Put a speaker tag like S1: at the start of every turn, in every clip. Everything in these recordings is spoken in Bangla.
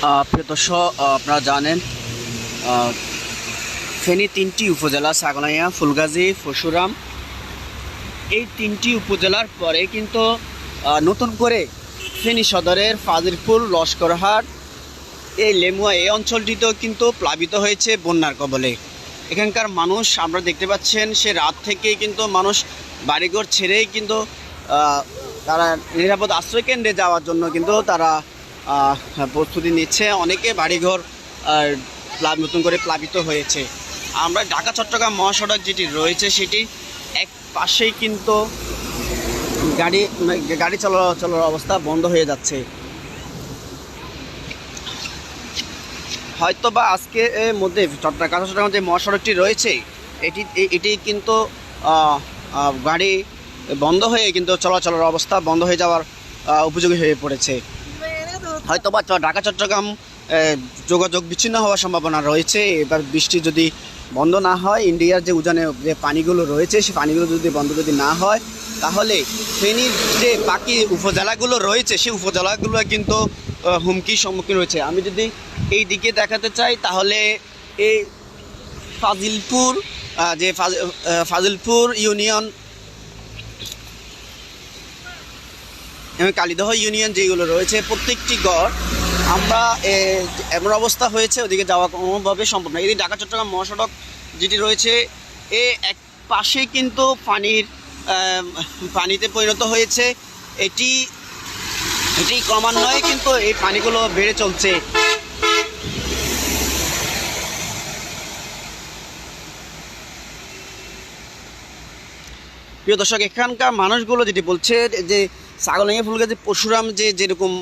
S1: প্রিয় দর্শক আপনারা জানেন ফেনী তিনটি উপজেলা সাগনাইয়া ফুলগাজী, পরশুরাম। এই তিনটি উপজেলার পরে কিন্তু নতুন করে ফেনী সদরের ফাজিলপুর, লস্করহাট, এই লেমুয়া এই অঞ্চলটিতেও কিন্তু প্লাবিত হয়েছে বন্যার কবলে। এখানকার মানুষ, আমরা দেখতে পাচ্ছেন, সে রাত থেকেই কিন্তু মানুষ বাড়িঘর ছেড়েই কিন্তু তারা নিরাপদ আশ্রয় কেন্দ্রে যাওয়ার জন্য কিন্তু তারা প্রস্তুতি নিচ্ছে। অনেকে বাড়িঘর নতুন করে প্লাবিত হয়েছে। আমরা ঢাকা, চট্টগ্রাম মহাসড়ক যেটি রয়েছে, সেটি এক পাশেই কিন্তু গাড়ি গাড়ি চলাচলের অবস্থা বন্ধ হয়ে যাচ্ছে। হয়তো বা আজকে মধ্যে চট্টগ্রাম চট্টগ্রাম যে মহাসড়কটি রয়েছে, এটি এটি কিন্তু গাড়ি বন্ধ হয়ে কিন্তু চলাচলের অবস্থা বন্ধ হয়ে যাওয়ার উপযোগী হয়ে পড়েছে। হয়তো বা ঢাকা, চট্টগ্রাম যোগাযোগ বিচ্ছিন্ন হওয়ার সম্ভাবনা রয়েছে। এবার বৃষ্টি যদি বন্ধ না হয়, ইন্ডিয়ার যে উজানে যে পানিগুলো রয়েছে সেই পানিগুলো যদি বন্ধ যদি না হয়, তাহলে ফেনীর যে বাকি উপজেলাগুলো রয়েছে সেই উপজেলাগুলো কিন্তু হুমকির সম্মুখীন রয়েছে। আমি যদি এই দিকে দেখাতে চাই, তাহলে এই ফাজিলপুর যে ফাজ- ফাজিলপুর ইউনিয়ন এবং কালিদহ ইউনিয়ন যেগুলো রয়েছে, প্রত্যেকটি গড় আমরা এমন অবস্থা হয়েছে, ওদিকে যাওয়া কোনোভাবে সম্ভব না। এদিকে ঢাকা, চট্টগ্রাম, মহাসড়ক যেটি রয়েছে, এ এক পাশে কিন্তু পানির পানিতে পরিণত হয়েছে। এটি এটি ক্রমান্বয়ে কিন্তু এই পানিগুলো বেড়ে চলছে। প্রিয় দর্শক, এখানকার মানুষগুলো যেটি বলছে যে ছাগলাইয়া ফুলগাছি পরশুরাম যে যেরকম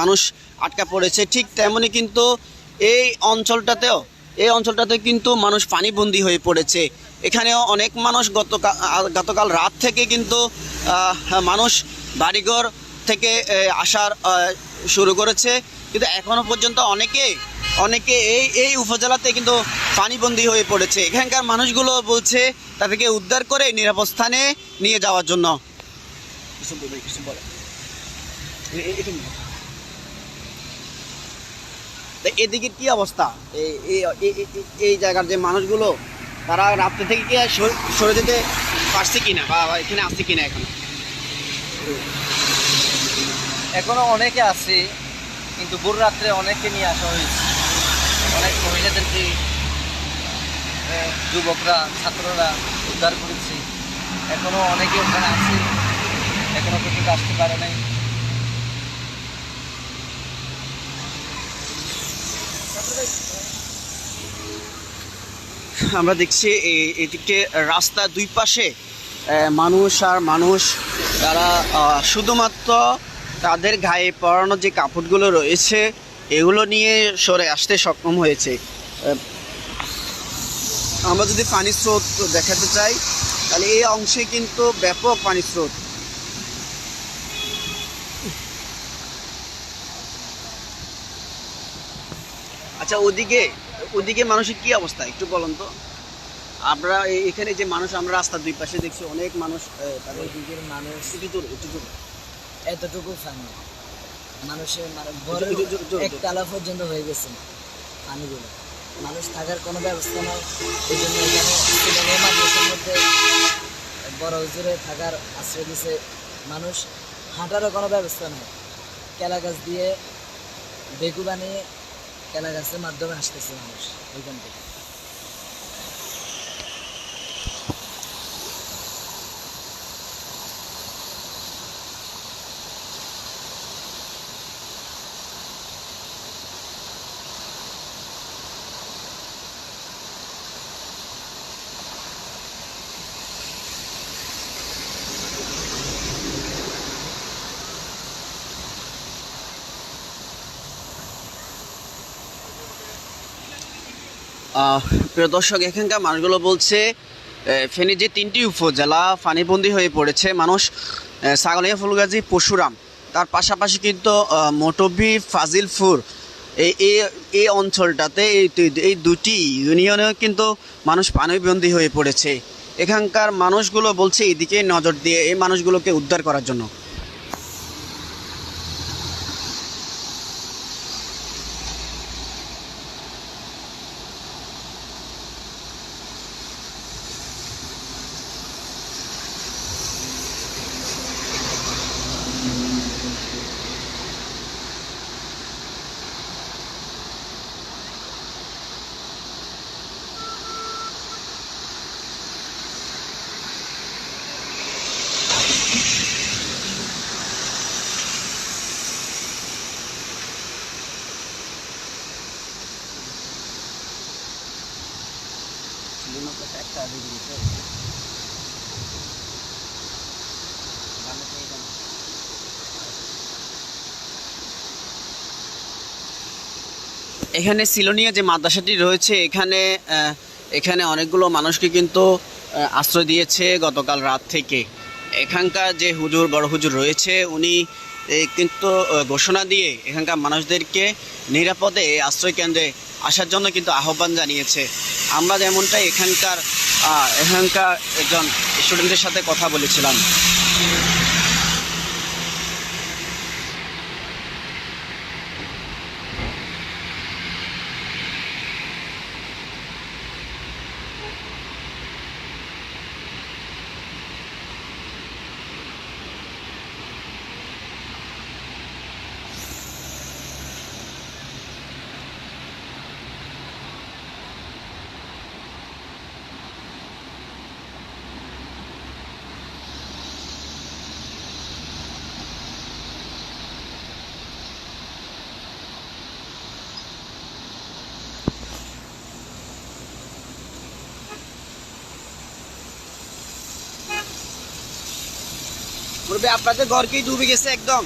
S1: মানুষ আটকা পড়েছে, ঠিক তেমনই কিন্তু এই অঞ্চলটাতেও, এই অঞ্চলটাতে কিন্তু মানুষ পানিবন্দী হয়ে পড়েছে। এখানেও অনেক মানুষ গতকাল গতকাল রাত থেকে কিন্তু মানুষ বাড়িঘর থেকে আসার শুরু করেছে। কিন্তু এখনও পর্যন্ত অনেকে অনেকে এই এই উপজেলাতে কিন্তু পানিবন্দী হয়ে পড়েছে। এখানকার মানুষগুলো বলছে, তাদেরকে উদ্ধার করে নিরাপদ স্থানে নিয়ে যাওয়ার জন্য। কিছু বলবে, কিছু বলো। এ- এ- এখানে। তা এদিকে কি অবস্থা? এই জায়গার যে মানুষগুলো তারা রাত্রে থেকে কি সর- যেতে পারছে কিনা বা এখানে আসছে কিনা এখন?
S2: এখনও অনেকে আছে কিন্তু ভোর রাত্রে অনেককে নিয়ে আসা হয়েছে। অনেক মহিলাদেরকে যুবকরা ছাত্ররা উদ্ধার করেছে। এখনও অনেকে ওখানে আছে। এখনও পর্যন্ত আসতে পারে নাই।
S1: আমরা দেখছি এদিকে রাস্তা দুই পাশে মানুষ আর মানুষ, তারা শুধুমাত্র তাদের গায়ে পরানো যে কাপড়গুলো রয়েছে, এগুলো নিয়ে সরে আসতে সক্ষম হয়েছে। আমরা যদি পানির স্রোত দেখাতে চাই, তাহলে এই অংশে কিন্তু ব্যাপক পানির স্রোত আচ্ছা ওদিকে ওদিকে মানুষের কি অবস্থা? একটু বলুন তো। আমরা এখানে যে মানুষ আমরা রাস্তার দুই পাশে দেখছি অনেক মানুষ আহ, তাদের
S2: দিকের মানুষ
S1: একটু একটু।
S2: এতটুকু পানি মানুষের মানে একতলা পর্যন্ত হয়ে গেছে পানিগুলো মানুষ থাকার কোনো ব্যবস্থা নেই। এই জন্য এখানে মাদ্রাসার মধ্যে বড় হুজুরে থাকার আশ্রয় দিছে মানুষ। হাঁটারও কোনো ব্যবস্থা নেই। কেলা গাছ দিয়ে বেকু বানিয়ে কেলা গাছের মাধ্যমে আসতেছে মানুষ ওইখান থেকে।
S1: প্রিয় দর্শক, এখানকার মানুষগুলো বলছে ফেনীর যে তিনটি উপজেলা পানিবন্দী হয়ে পড়েছে, মানুষ সাগলিয়া ফুলগাজী, পরশুরাম। তার পাশাপাশি কিন্তু মটবি, ফাজিলপুর এই এই- অঞ্চলটাতে এই এই দুটি ইউনিয়নেও কিন্তু মানুষ পানিবন্দী হয়ে পড়েছে। এখানকার মানুষগুলো বলছে, এদিকে নজর দিয়ে এই মানুষগুলোকে উদ্ধার করার জন্য।
S2: একটা ডুবে গেছে
S1: এখানে সিলোনিয়া যে মাদ্রাসাটি রয়েছে, এখানে এখানে অনেকগুলো মানুষকে কিন্তু আশ্রয় দিয়েছে গতকাল রাত থেকে। এখানকার যে হুজুর, বড় হুজুর রয়েছে, উনি কিন্তু ঘোষণা দিয়ে এখানকার মানুষদেরকে নিরাপদে এই আশ্রয় কেন্দ্রে আসার জন্য কিন্তু আহ্বান জানিয়েছে। আমরা যেমনটাই এখানকার এখানকার একজন স্টুডেন্টের সাথে কথা বলেছিলাম। মুরব্বী আপনাদের ঘর কি ডুবে গেছে একদম?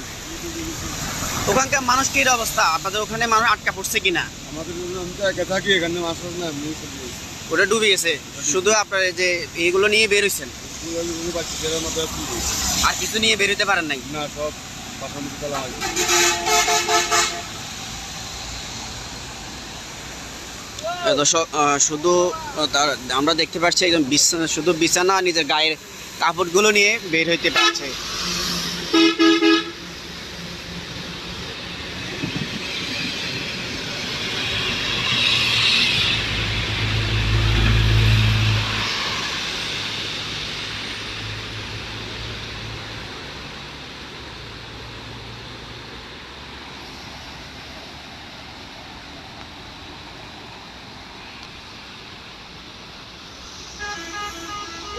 S1: ওখানকার মানুষ কি অবস্থা? আপনাদের ওখানে মানুষ আটকা পড়ছে কিনা?
S3: আমাদের একা থাকি এখানে না
S1: ওটা ডুবে গেছে। শুধু আপনার যে এইগুলো নিয়ে বের হয়েছেন
S3: আর
S1: কিছু নিয়ে বের হতে পারেন নাই?
S3: না সব
S1: দর্শক শুধু তার আমরা দেখতে পাচ্ছি একদম বিছানা শুধু বিছানা নিজের গায়ের কাপড়গুলো নিয়ে বের হইতে পারছে
S2: কি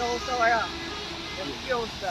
S2: অবস্থা ভাইয়া কি অবস্থা।